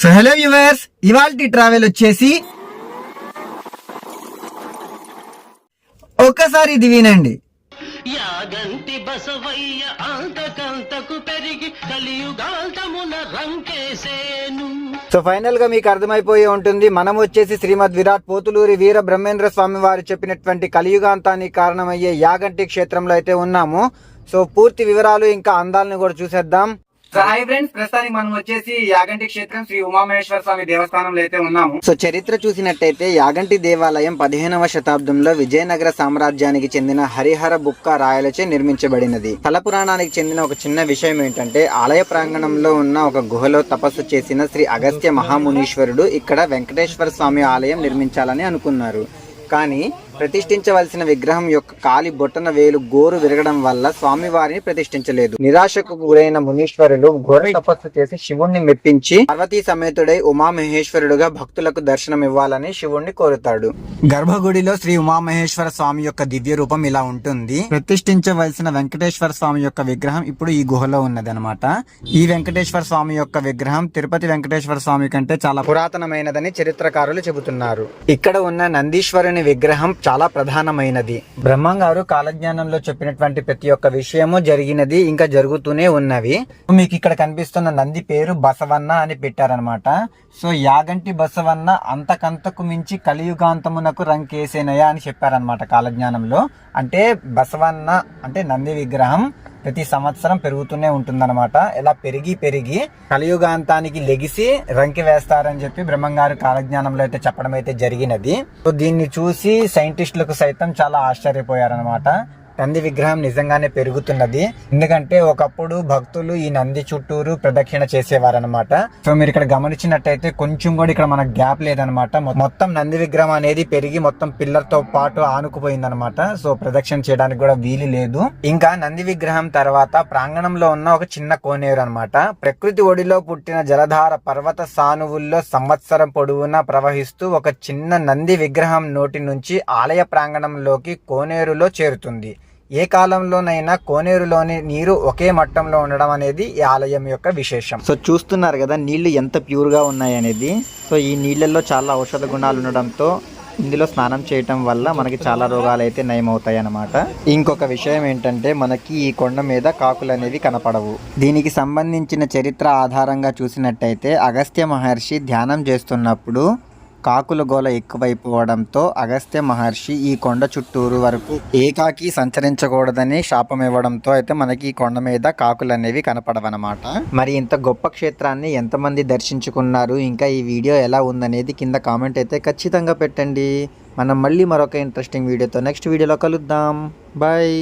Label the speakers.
Speaker 1: So hello viewers ఇవాల్టి travel వచ్చేసి ఒక్కసారి ఇది వినండి.
Speaker 2: యాగంటి బసవయ్య అంతకంతకు పెరిగి కలియుగాంతమున రంకేసేను.
Speaker 1: సో ఫైనల్గా మీకు అర్థమైపోయి ఉంటుంది. మనం వచ్చేసి శ్రీమద్ విరాట్ పోతులూరి వీర బ్రహ్మేంద్ర స్వామి వారు చెప్పినటువంటి కలియుగాంతానికి కారణమయ్యే యాగంటి క్షేత్రంలో అయితే ఉన్నాము. సో పూర్తి వివరాలు ఇంకా అందాలను కూడా చూసేద్దాం. హాయ్ ఫ్రెండ్స్ ప్రస్తుతానికి మనం వచ్చేసి యాగంటి క్షేత్రం శ్రీ ఉమామహేశ్వర స్వామి దేవస్థానంలో అయితే ఉన్నాము. సో చరిత్ర చూసినట్టయితే యాగంటి దేవాలయం పదిహేనవ శతాబ్దంలో విజయనగర సామ్రాజ్యానికి చెందిన హరిహర బుక్క రాయలచే నిర్మించబడినది. తల పురాణానికి చెందిన ఒక చిన్న విషయం ఏంటంటే ఆలయ ప్రాంగణంలో ఉన్న ఒక గుహలో తపస్సు చేసిన శ్రీ అగస్త్య మహామునీశ్వరుడు ఇక్కడ వెంకటేశ్వర స్వామి ఆలయం నిర్మించాలని అనుకున్నారు. కానీ ప్రతిష్ఠించవలసిన విగ్రహం యొక్క కాలి బొట్టన వేలు గోరు విరగడం వల్ల స్వామివారిని ప్రతిష్ఠించలేదు. నిరాశకు గురైన మునీశ్వరులు ఘోర తపస్సు చేసి శివుణ్ణి మెప్పించి పార్వతీ సమేతుడై ఉమామహేశ్వరుడుగా భక్తులకు దర్శనం ఇవ్వాలని శివుణ్ణి కోరుతాడు. గర్భగుడిలో శ్రీ ఉమామహేశ్వర స్వామి యొక్క దివ్య రూపం ఇలా ఉంటుంది. ప్రతిష్ఠించవలసిన వెంకటేశ్వర స్వామి యొక్క విగ్రహం ఇప్పుడు ఈ గుహలో ఉన్నది ఈ వెంకటేశ్వర స్వామి యొక్క విగ్రహం తిరుపతి వెంకటేశ్వర స్వామి కంటే చాలా పురాతనమైనదని చరిత్రకారులు చెబుతున్నారు. ఇక్కడ ఉన్న నందీశ్వరుని విగ్రహం చాలా ప్రధానమైనది. బ్రహ్మం గారు కాలజ్ఞానంలో చెప్పినటువంటి ప్రతి ఒక్క విషయము జరిగినది ఇంకా జరుగుతూనే ఉన్నవి. మీకు ఇక్కడ కనిపిస్తున్న నంది పేరు బసవన్న అని పెట్టారనమాట సో యాగంటి బసవన్న అంతకంతకు మించి కలియుగాంతమునకు రంకేసేనయా అని చెప్పారనమాట కాలజ్ఞానంలో. అంటే బసవన్న అంటే నంది విగ్రహం ప్రతి సంవత్సరం పెరుగుతూనే ఉంటుందన్నమాట. ఇలా పెరిగి పెరిగి కలియుగాంతానికి లెగిసి రంకి వేస్తారని చెప్పి బ్రహ్మంగారు కాలజ్ఞానంలో అయితే చెప్పడం అయితే జరిగినది. సో దీన్ని చూసి సైంటిస్టులకు సైతం చాలా ఆశ్చర్యపోయారనమాట నంది విగ్రహం నిజంగానే పెరుగుతున్నది. ఎందుకంటే ఒకప్పుడు భక్తులు ఈ నంది చుట్టూరు ప్రదక్షిణ చేసేవారనమాట సో మీరు ఇక్కడ గమనించినట్టయితే కొంచెం కూడా ఇక్కడ మనకు గ్యాప్ లేదనమాట మొత్తం నంది విగ్రహం అనేది పెరిగి మొత్తం పిల్లర్తో పాటు ఆనుకుపోయిందనమాట సో ప్రదక్షిణ చేయడానికి కూడా వీలు లేదు. ఇంకా నంది విగ్రహం తర్వాత ప్రాంగణంలో ఉన్న ఒక చిన్న కోనేరు అనమాట ప్రకృతి ఒడిలో పుట్టిన జలధార పర్వత సానువుల్లో సంవత్సరం పొడవునా ప్రవహిస్తూ ఒక చిన్న నంది విగ్రహం నోటి నుంచి ఆలయ ప్రాంగణంలోకి కోనేరులో చేరుతుంది. ఏ కాలంలోనైనా కోనేరులోని నీరు ఒకే మట్టంలో ఉండడం అనేది ఈ ఆలయం యొక్క విశేషం. సో చూస్తున్నారు కదా నీళ్ళు ఎంత ప్యూర్గా ఉన్నాయనేది ఉన్నాయి అనేది. సో ఈ నీళ్ళల్లో చాలా ఔషధ గుణాలు ఉండడంతో ఇందులో స్నానం చేయటం వల్ల మనకి చాలా రోగాలు అయితే నయమవుతాయి అన్నమాట ఇంకొక విషయం ఏంటంటే మనకి ఈ కొండ మీద కాకులు అనేవి కనపడవు. దీనికి సంబంధించిన చరిత్ర ఆధారంగా చూసినట్టయితే అగస్త్య మహర్షి ధ్యానం చేస్తున్నప్పుడు కాకుల గోల ఎక్కువైపోవడంతో అగస్త్య మహర్షి ఈ కొండ చుట్టూరు వరకు ఏకాకి సంచరించకూడదని శాపం ఇవ్వడంతో అయితే మనకి ఈ కొండ మీద కాకులు అనేవి కనపడవన్నమాట. మరి ఇంత గొప్ప క్షేత్రాన్ని ఎంతమంది దర్శించుకున్నారు? ఇంకా ఈ వీడియో ఎలా ఉందనేది కింద కామెంట్ అయితే ఖచ్చితంగా పెట్టండి. మనం మళ్ళీ మరొక ఇంట్రెస్టింగ్ వీడియోతో నెక్స్ట్ వీడియోలో కలుద్దాం. బాయ్